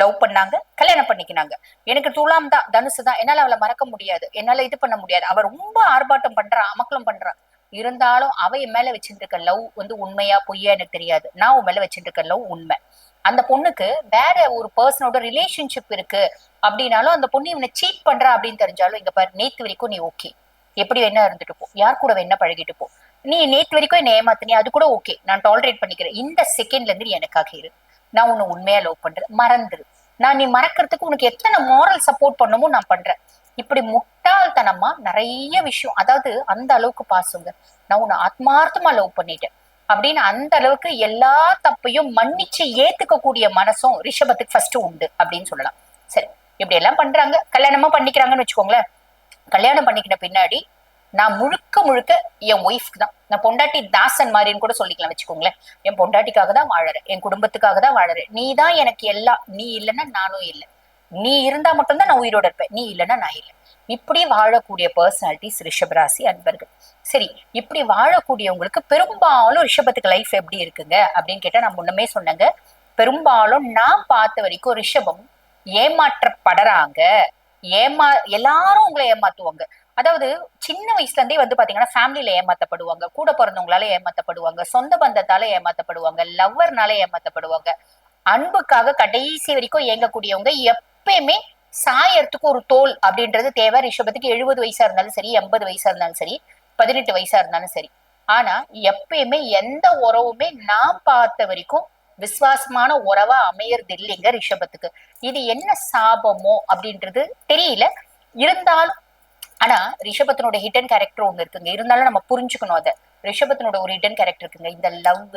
Love பண்ணாங்க கல்யாணம் பண்ணிக்கினாங்க. எனக்கு துலாம் தான் தனுசு தான். என்னால அவளை மறக்க முடியாது. என்னால இது பண்ண முடியாது. அவ ரொம்ப ஆர்ப்பாட்டம் பண்றா அமக்கலம் பண்றா. இருந்தாலும் அவ என் மேல வச்சுட்டு இருக்க லவ் வந்து உண்மையா பொய்யா எனக்கு தெரியாது. நான் உன் மேல வச்சுட்டு இருக்க லவ் உண்மை. அந்த பொண்ணுக்கு வேற ஒரு பர்சனோட ரிலேஷன்ஷிப் இருக்கு. அப்படின்னாலும் அந்த பொண்ணு இவனை சீட் பண்றா அப்படின்னு தெரிஞ்சாலும் இங்க பாரு நேத்து வரைக்கும் நீ ஓகே எப்படி வேணா இருந்துட்டு போ. யார் கூட வேணா பழகிட்டு போ. நீ நேத்து வரைக்கும் என்ன ஏமாத்தினி அது கூட ஓகே நான் டாலரேட் பண்ணிக்கிறேன். இந்த செகண்ட்ல இருந்து நீ எனக்காக இரு. நான் உன்னை உண்மையா லவ் பண்றேன். மறந்துரு. நான் நீ மறக்கிறதுக்கு உனக்கு எத்தனை மோரல் சப்போர்ட் பண்ணமோ நான் பண்றேன். இப்படி முட்டாள்தனமா நிறைய விஷயம் அதாவது அந்த அளவுக்கு பாசுங்க நான் உன்னை ஆத்மார்த்தமா லவ் பண்ணிட்டேன். அப்படின்னு அந்த அளவுக்கு எல்லா தப்பையும் மன்னிச்சு ஏத்துக்க கூடிய மனசும் ரிஷபத்துக்கு ஃபர்ஸ்ட் உண்டு அப்படின்னு சொல்லலாம். சரி இப்படி எல்லாம் பண்றாங்க. கல்யாணமா பண்ணிக்கிறாங்கன்னு வச்சுக்கோங்களேன். கல்யாணம் பண்ணிக்கிட்ட பின்னாடி நான் முழுக்க முழுக்க என் ஒய்ஃப்க்கு தான். நான் பொண்டாட்டி தாசன் மாதிரின்னு கூட சொல்லிக்கலாம் வச்சுக்கோங்களேன். என் பொண்டாட்டிக்காக தான் வாழறேன். என் குடும்பத்துக்காக தான் வாழறேன். நீ தான் எனக்கு எல்லாம் நீ இல்லைன்னா நானும் இல்லை. நீ இருந்தா மட்டும்தான் நான் உயிரோட இருப்பேன். நீ இல்லைன்னா நான் இல்லை. இப்படி வாழக்கூடிய பர்சனாலிட்டிஸ் ரிஷபராசி அன்பர்கள். சரி இப்படி வாழக்கூடியவங்களுக்கு பெரும்பாலும் ரிஷபத்துக்கு லைஃப் எப்படி இருக்குங்க? அப்படின்னு கேட்டா நான் முன்னமே சொன்னேங்க. பெரும்பாலும் நான் பார்த்த வரைக்கும் ரிஷபம் ஏமாற்றப்படுறாங்க. ஏமா எல்லாரும் உங்களை ஏமாத்துவாங்க. அதாவது சின்ன வயசுல இருந்தே வந்து பாத்தீங்கன்னா ஃபேமிலியில ஏமாத்தப்படுவாங்க. கூட பிறந்தவங்களால ஏமாத்தப்படுவாங்க. சொந்த பந்தத்தால ஏமாத்தப்படுவாங்க. லவ்வர்னால ஏமாத்தப்படுவாங்க. அன்புக்காக கடைசி வரைக்கும் இயங்கக்கூடியவங்க எப்பயுமே சாயறதுக்கு ஒரு தோல் அப்படின்றது தேவை. ரிஷபத்துக்கு எழுபது வயசா இருந்தாலும் சரி எண்பது வயசா இருந்தாலும் சரி பதினெட்டு வயசா இருந்தாலும் சரி. ஆனா எப்பயுமே எந்த உறவுமே நான் பார்த்த வரைக்கும் விசுவாசமான உறவா அமையறது இல்லைங்க ரிஷபத்துக்கு. இது என்ன சாபமோ அப்படின்றது தெரியல. இருந்தாலும் ஆனா ரிஷபத்தனோட ஹிடன் கேரக்டர் ஒண்ணு இருக்குங்க. இருந்தாலும் நம்ம புரிஞ்சுக்கணும் அதை. ரிஷபத்தனோட ஒரு ஹிடன் கேரக்டர் இருக்குங்க. இந்த லவ்